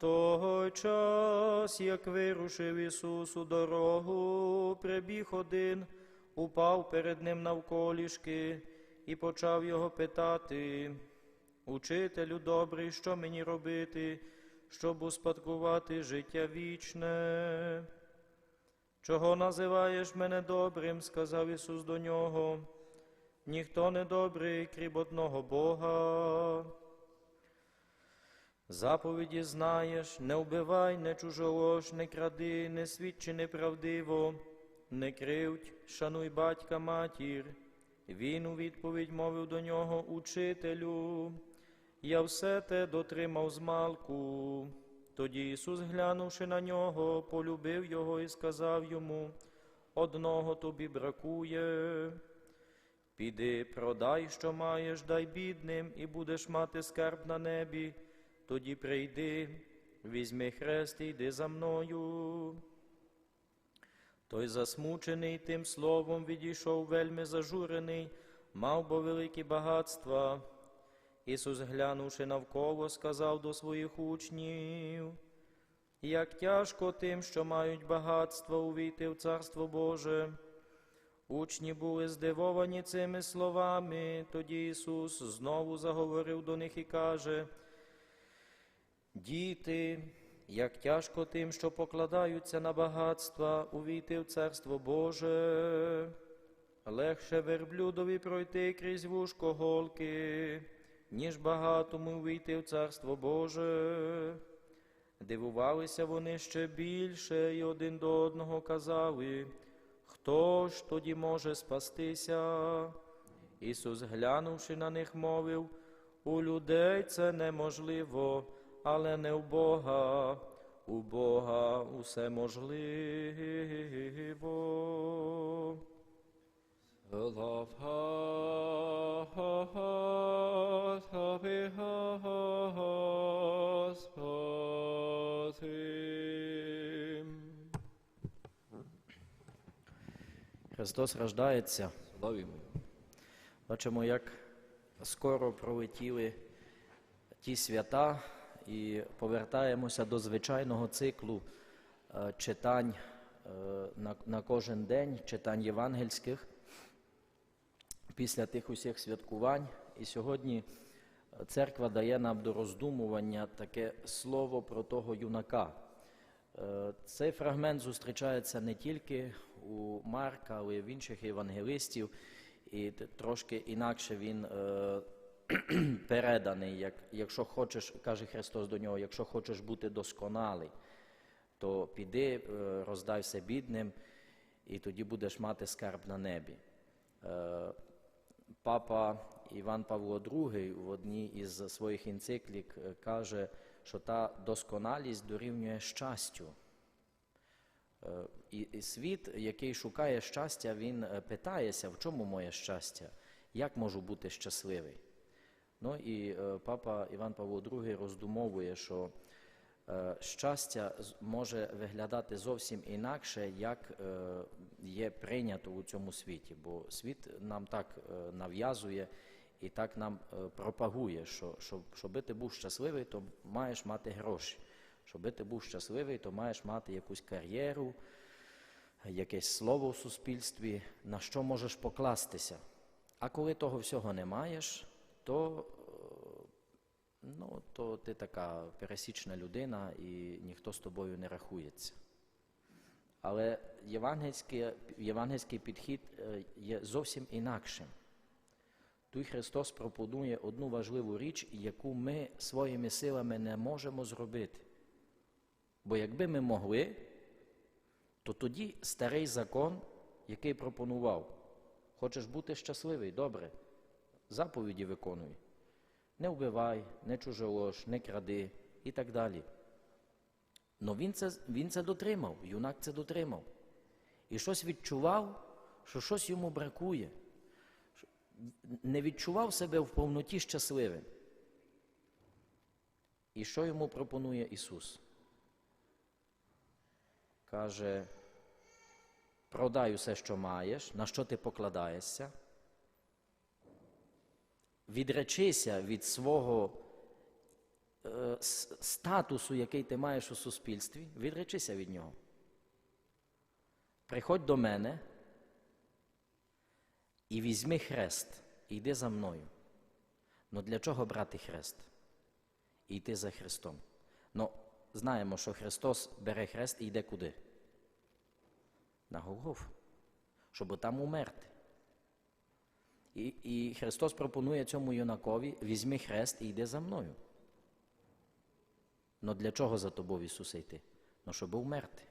Того час, як вирушив Ісус у дорогу, прибіг один, упав перед ним навколішки і почав його питати. Учителю добрий, що мені робити, щоб успадкувати життя вічне? Чого називаєш мене добрим? сказав Ісус до нього. Ніхто не добрий, крім одного Бога. Заповіді знаєш, не вбивай, не чужолож, не кради, не свідчи неправдиво, не кривдь, шануй батька матір. Він у відповідь мовив до нього, учителю, я все те дотримав змалку. Тоді Ісус, глянувши на нього, полюбив його і сказав йому, одного тобі бракує. Піди, продай, що маєш, дай бідним, і будеш мати скарб на небі. Тоді прийди, візьми хрест і йди за мною. Той засмучений тим словом відійшов вельми зажурений, мав бо великі багатства. Ісус, глянувши навколо, сказав до своїх учнів, як тяжко тим, що мають багатство, увійти в Царство Боже. Учні були здивовані цими словами. Тоді Ісус знову заговорив до них і каже, Діти, як тяжко тим, що покладаються на багатства, увійти в Царство Боже. Легше верблюдові пройти крізь вушко голки, ніж багатому увійти в Царство Боже. Дивувалися вони ще більше і один до одного казали, хто ж тоді може спастися? Ісус, глянувши на них, мовив, у людей це неможливо, але не у Бога. У Бога усе можливо. Happy heart, him. Христос рождається. Славімо. Бачимо, як скоро пролетіли ті свята і повертаємося до звичайного циклу е, читань е, на, кожен день, читань євангельських після тих усіх святкувань. І сьогодні е, церква дає нам до роздумування таке слово про того юнака. Цей фрагмент зустрічається не тільки у Марка, але й в інших євангелистів, і трошки інакше він переданий. Як, якщо хочеш, каже Христос до нього, якщо хочеш бути досконалий, то піди, е, роздай все бідним, і тоді будеш мати скарб на небі. Е, Папа Іван Павло II в одній із своїх енциклік е, каже, що та досконалість дорівнює щастю. І, світ, який шукає щастя, він питається, в чому моє щастя, як можу бути щасливий. Ну і е, папа Іван Павло II роздумовує, що е, щастя може виглядати зовсім інакше, як е, є прийнято у цьому світі. Бо світ нам так нав'язує і так нам пропагує, що щоб, ти був щасливий, то маєш мати гроші. Щоби ти був щасливий, то маєш мати якусь кар'єру, якесь слово в суспільстві, на що можеш покластися. А коли того всього не маєш, то, е, ну, то ти така пересічна людина і ніхто з тобою не рахується. Але євангельський, євангельський підхід е, є зовсім інакшим. Тут Христос пропонує одну важливу річ, яку ми своїми силами не можемо зробити. Бо якби ми могли, то тоді старий закон, який пропонував, хочеш бути щасливий, добре, заповіді виконуй. Не вбивай, не чужолож, не кради і так далі. Но він це, він це дотримав, юнак це дотримав. І щось відчував, що щось йому бракує. Не відчував себе в повноті щасливим. І що йому пропонує Ісус? Каже, продай усе, що маєш, на що ти покладаєшся, відречися від свого е, статусу, який ти маєш у суспільстві, відречися від нього. Приходь до мене і візьми хрест, і йди за мною. Ну для чого брати хрест? І йти за Христом. Ну, знаємо, що Христос бере хрест і йде куди? На Голгофу, щоб там умерти. І, і Христос пропонує цьому юнакові: візьми хрест і йди за мною. Ну для чого за тобою Ісуса йти? Ну, щоб умерти.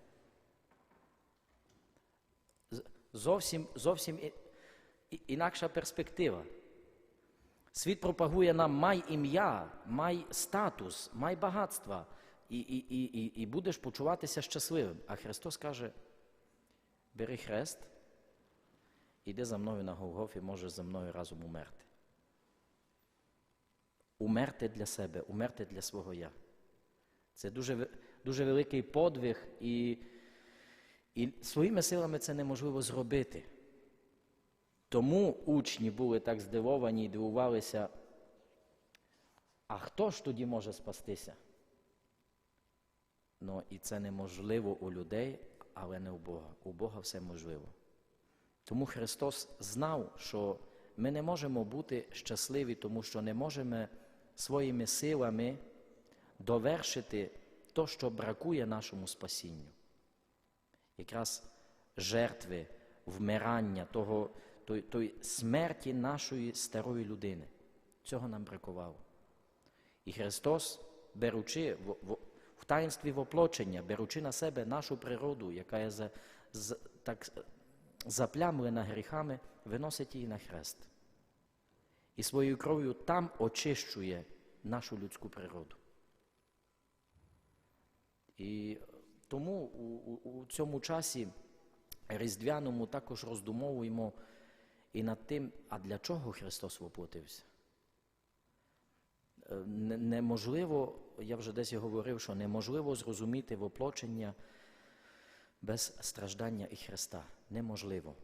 Зовсім, зовсім інакша перспектива. Світ пропагує нам май ім'я, май статус, май багатства, і, і, і, і, і будеш почуватися щасливим. А Христос каже: бери хрест, іди за мною на Голгофі, можеш за мною разом умерти. Умерти для себе, умерти для свого я. Це дуже, дуже великий подвиг, і, і своїми силами це неможливо зробити. Тому учні були так здивовані і дивувалися. А хто ж тоді може спастися? Ну, і це неможливо у людей, але не у Бога. У Бога все можливо. Тому Христос знав, що ми не можемо бути щасливі, тому що не можемо своїми силами довершити то, що бракує нашому спасінню. Якраз жертви, вмирання, того, той, той смерті нашої старої людини. Цього нам бракувало. І Христос, беручи в, в, в таїнстві воплочення, беручи на себе нашу природу, яка є за, з, так заплямлена гріхами, виносить її на хрест. І своєю кров'ю там очищує нашу людську природу. І тому у, у, у цьому часі різдвяному також роздумовуємо і над тим, а для чого Христос воплотився. Е, Неможливо, я вже десь говорив, що неможливо зрозуміти воплочення без страждання і Христа. Неможливо.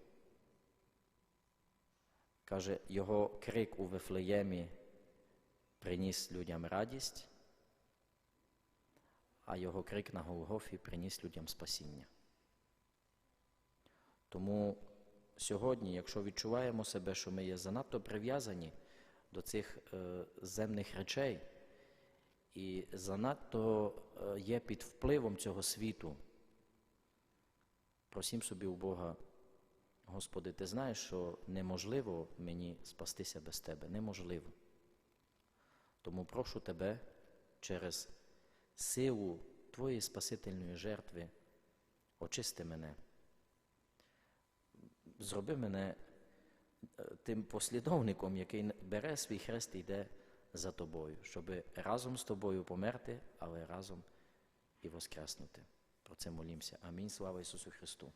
Каже, його крик у Вифлеємі приніс людям радість, а його крик на Голгофі приніс людям спасіння. Тому сьогодні, якщо відчуваємо себе, що ми є занадто прив'язані до цих е, земних речей і занадто е, є під впливом цього світу, просім собі у Бога, Господи, ти знаєш, що неможливо мені спастися без Тебе. Неможливо. Тому прошу Тебе через силу Твоєї Спасительної жертви очисти мене. Зроби мене е, тим послідовником, який бере свій хрест і йде за тобою, щоб разом з тобою померти, але разом і воскреснути. Про це молімося. Амінь. Слава Ісусу Христу.